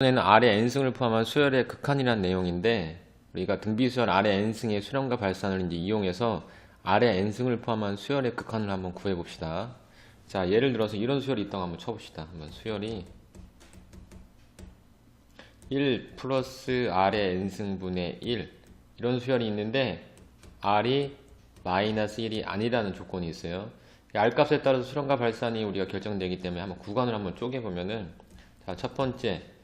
이번에는 아래 n승을 포함한 수열의 극한이라는 내용인데 우리가 등비수열 아래 n승의 수렴과 발산을 이제 이용해서 아래 n승을 포함한 수열의 극한을 한번 구해 봅시다. 자, 예를 들어서 이런 수열이 있다고 한번 쳐봅시다. 한번 수열이 1 플러스 r의 n승분의 1 이런 수열이 있는데 r이 마이너스 1이 아니라는 조건이 있어요. 이 r 값에 따라서 수렴과 발산이 우리가 결정되기 때문에 한번 구간을 한번 쪼개보면은 자, 첫 번째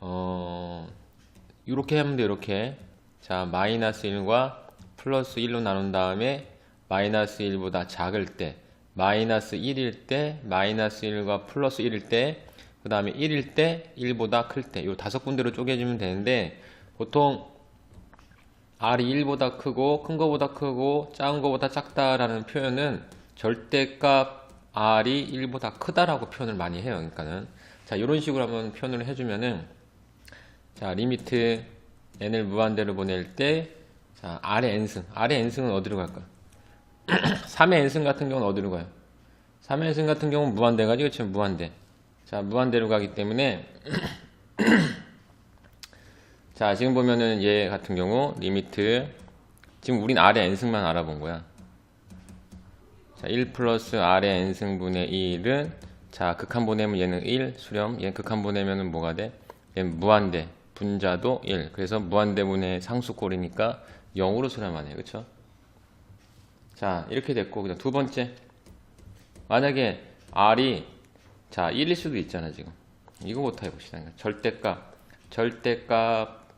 어, 이렇게 하면 돼, 이렇게. 자, 마이너스 1과 플러스 1로 나눈 다음에 마이너스 1보다 작을 때, 마이너스 1일 때, 마이너스 1과 플러스 1일 때, 그 다음에 1일 때, 1보다 클 때, 요 다섯 군데로 쪼개주면 되는데, 보통 R이 1보다 크고, 큰 거보다 크고, 작은 거보다 작다라는 표현은 절대값 R이 1보다 크다라고 표현을 많이 해요. 그러니까는. 자, 이런 식으로 한번 표현을 해주면은, 자, 리미트 n을 무한대로 보낼 때, 자, r의 n승. r의 n승은 어디로 갈까? 3의 n승 같은 경우는 어디로 가요? 3의 n승 같은 경우는 무한대 가지고 지금 무한대. 자, 무한대로 가기 때문에, 자, 지금 보면은 얘 같은 경우, 리미트, 지금 우린 r의 n승만 알아본 거야. 자, 1 플러스 r의 n승분의 1은, 자, 극한 보내면 얘는 1, 수렴. 얘 극한 보내면은 뭐가 돼? 얘는 무한대. 분자도 1. 그래서 무한대분의 상수꼴이니까 0으로 수렴하네. 그쵸? 자, 이렇게 됐고, 그다음 두 번째. 만약에 R이, 자, 1일 수도 있잖아, 지금. 이거 부터 해봅시다. 그러니까 절대값, 절대값,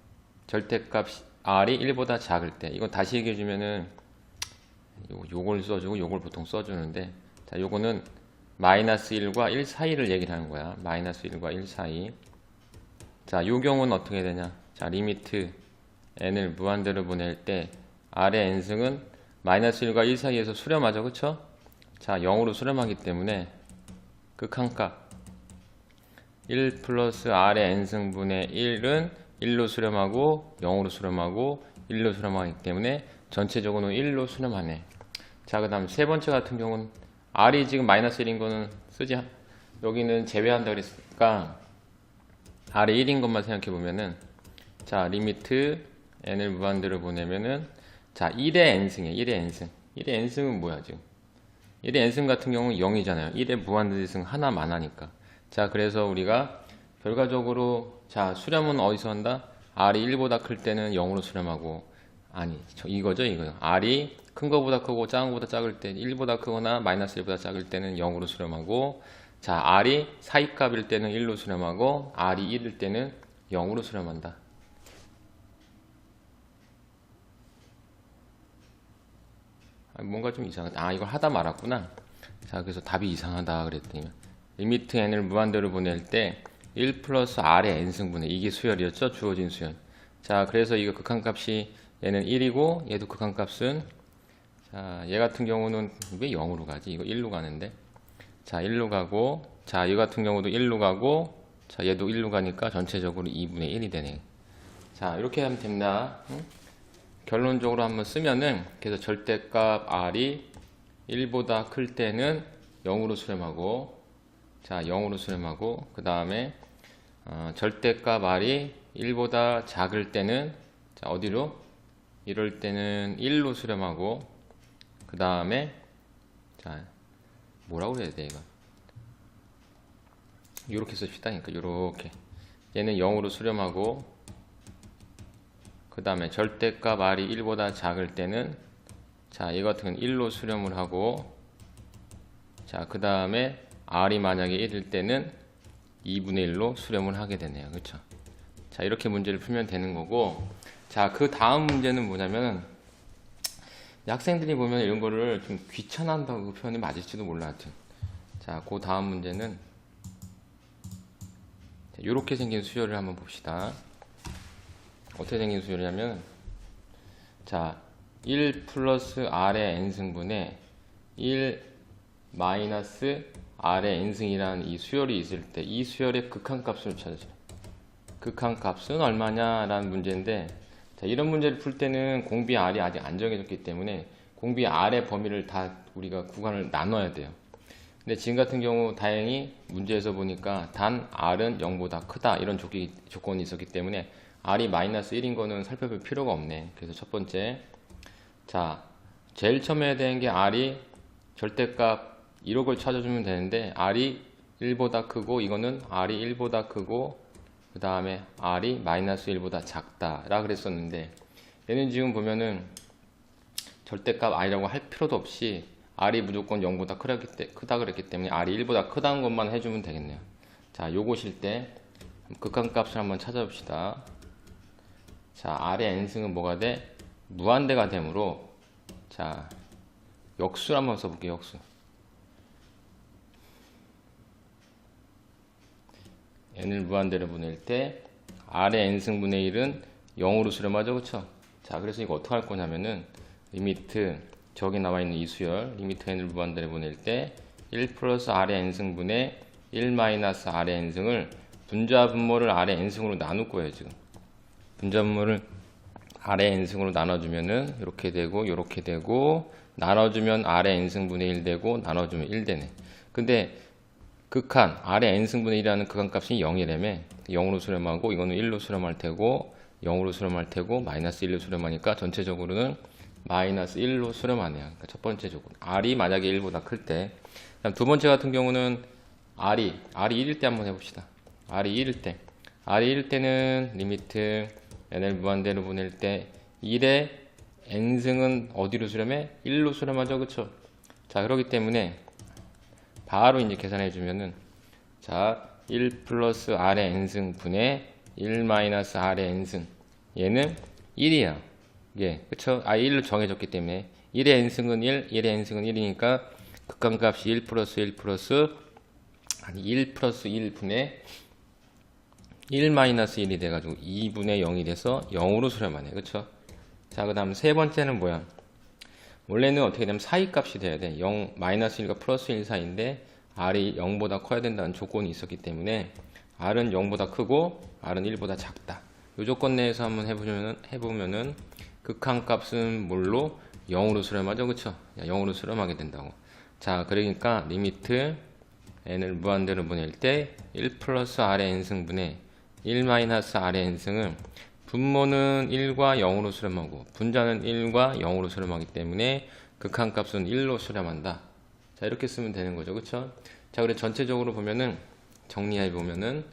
절대값 R이 1보다 작을 때. 이거 다시 얘기해주면은, 요, 요걸 써주고, 요걸 보통 써주는데, 자, 요거는 마이너스 1과 1 사이를 얘기를 하는 거야. 마이너스 1과 1 사이. 자, 요 경우는 어떻게 되냐? 자, 리미트 n을 무한대로 보낼 때 r의 n승은 마이너스 1과 1 사이에서 수렴하죠. 그쵸? 자, 0으로 수렴하기 때문에 극한값 1 플러스 r의 n승분의 1은 1로 수렴하고 0으로 수렴하고 1로 수렴하기 때문에 전체적으로는 1로 수렴하네. 자, 그 다음 세 번째 같은 경우는 r이 지금 마이너스 1인 거는 쓰지 여기는 제외한다 그랬으니까 r이 1인 것만 생각해 보면은 자 리미트 n을 무한대로 보내면은 자 1의 n승이에요 1의 n승. 1의 n승은 뭐야 지금? 1의 n승 같은 경우는 0이잖아요. 1의 무한대승 하나만 하니까. 자 그래서 우리가 결과적으로 자 수렴은 어디서 한다? r이 1보다 클 때는 0으로 수렴하고 아니 저 이거죠 이거요 r이 큰 거보다 크고 작은 거보다 작을 때 1보다 크거나 마이너스 1보다 작을 때는 0으로 수렴하고 자, R이 사이값일 때는 1로 수렴하고 R이 1일 때는 0으로 수렴한다. 아, 뭔가 좀 이상하다. 아, 이걸 하다 말았구나. 자, 그래서 답이 이상하다 그랬더니 리미트 n을 무한대로 보낼 때 1 플러스 r의 n승분의 이게 수열이었죠? 주어진 수열. 자, 그래서 이거 극한값이 얘는 1이고 얘도 극한값은 자, 얘 같은 경우는 왜 0으로 가지? 이거 1로 가는데. 자, 1로 가고, 자, 얘 같은 경우도 1로 가고, 자, 얘도 1로 가니까 전체적으로 2분의 1이 되네. 자, 이렇게 하면 됩니다. 응? 결론적으로 한번 쓰면은, 그래서 절대값 R이 1보다 클 때는 0으로 수렴하고, 자, 0으로 수렴하고, 그 다음에, 어, 절대값 R이 1보다 작을 때는, 자, 어디로? 이럴 때는 1로 수렴하고, 그 다음에, 자, 뭐라고 그래야 돼 이거 요렇게 씁시다 그러니까 요렇게. 얘는 0으로 수렴하고 그 다음에 절대값 r이 1보다 작을 때는 자 이 같은 건 1로 수렴을 하고 자 그 다음에 r이 만약에 1일 때는 2분의 1로 수렴을 하게 되네요. 그쵸? 자 이렇게 문제를 풀면 되는 거고 자 그 다음 문제는 뭐냐면 학생들이 보면 이런 거를 좀 귀찮아한다고 그 표현이 맞을지도 몰라 하여튼 자, 그 다음 문제는 이렇게 생긴 수열을 한번 봅시다. 어떻게 생긴 수열이냐면 자, 1 플러스 r의 n승분의 1 마이너스 r의 n승이라는 이 수열이 있을 때 이 수열의 극한값을 찾으죠. 극한값은 얼마냐라는 문제인데 자, 이런 문제를 풀 때는 공비 R이 아직 안 정해졌기 때문에 공비 R의 범위를 다 우리가 구간을 나눠야 돼요. 근데 지금 같은 경우 다행히 문제에서 보니까 단 r은 0보다 크다 이런 조기, 조건이 있었기 때문에 r이 마이너스 1인 거는 살펴볼 필요가 없네. 그래서 첫 번째 자 제일 처음에 되는 게 r이 절대값 1억을 찾아주면 되는데 r이 1보다 크고 이거는 r이 1보다 크고 그 다음에 r이 마이너스 1보다 작다 라 그랬었는데 얘는 지금 보면은 절대값 r이라고 할 필요도 없이 r이 무조건 0보다 크다기 때- 크다 그랬기 때문에 r이 1보다 크다는 것만 해주면 되겠네요. 자, 요것일 때 극한값을 한번 찾아봅시다. 자, r의 n승은 뭐가 돼? 무한대가 되므로 자, 역수를 한번 써볼게요. 역수. N을 무한대로 보낼 때 r의 n승분의 1은 0으로 수렴하죠. 그쵸? 자, 그래서 이거 어떻게 할 거냐면은 리미트 저기 나와 있는 이 수열 리미트 n을 무한대로 보낼 때 1 플러스 r의 n승분의 1 마이너스 r의 n승을 분자 분모를 r의 n승으로 나눌 거예요, 지금. 분자 분모를 r의 n승으로 나눠주면은 이렇게 되고 이렇게 되고 나눠주면 r의 n승분의 1 되고 나눠주면 1 되네. 근데 극한 r의 n승분의 1이라는 극한값이 0이라며 0으로 수렴하고 이거는 1로 수렴할 테고 0으로 수렴할 테고 마이너스 1로 수렴하니까 전체적으로는 마이너스 1로 수렴하네요. 그러니까 첫 번째 조건 r이 만약에 1보다 클 때. 두 번째 같은 경우는 r이 r이 1일 때 한번 해봅시다. r이 1일 때 r이 1일 때는 리미트 n을 무한대로 보낼 때 1의 n승은 어디로 수렴해? 1로 수렴하죠, 그쵸? 자 그렇기 때문에 바로 이제 계산해 주면은 자, 1 플러스 r의 n승 분의 1 마이너스 r의 n승 얘는 1이야. 예, 그쵸? 아, 1로 정해졌기 때문에 1의 n승은 1, 1의 n승은 1이니까 극한값이 1 플러스 1 플러스 아니 1 플러스 1 분의 1 마이너스 1이 돼가지고 2분의 0이 돼서 0으로 수렴하네. 그쵸? 자, 그 다음 세 번째는 뭐야? 원래는 어떻게 되면 사이 값이 돼야 돼. 0, 마이너스 1과 플러스 1 사이인데 r이 0보다 커야 된다는 조건이 있었기 때문에 r은 0보다 크고 r은 1보다 작다. 이 조건 내에서 한번 해보면은, 해보면은 극한 값은 뭘로? 0으로 수렴하죠. 그쵸? 0으로 수렴하게 된다고. 자, 그러니까 리미트 n을 무한대로 보낼 때 1 플러스 r의 n승분의 1 마이너스 r의 n승은 분모는 1과 0으로 수렴하고 분자는 1과 0으로 수렴하기 때문에 극한값은 1로 수렴한다. 자 이렇게 쓰면 되는 거죠, 그렇죠? 자 그래 전체적으로 보면은 정리해 보면은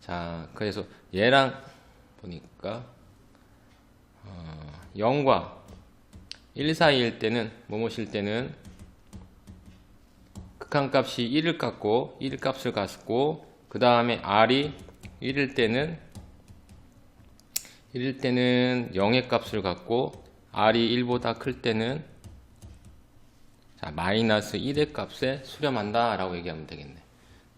자 그래서 얘랑 보니까 어, 0과 1 사이일 때는 뭐뭐실 때는 극한값이 1을 갖고 1 값을 갖고 그 다음에 r이 1일 때는 1일 때는 0의 값을 갖고 r이 1보다 클 때는 자, 마이너스 1의 값에 수렴한다 라고 얘기하면 되겠네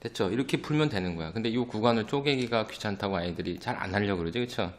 됐죠? 이렇게 풀면 되는 거야 근데 이 구간을 쪼개기가 귀찮다고 아이들이 잘 안 하려고 그러지 그쵸?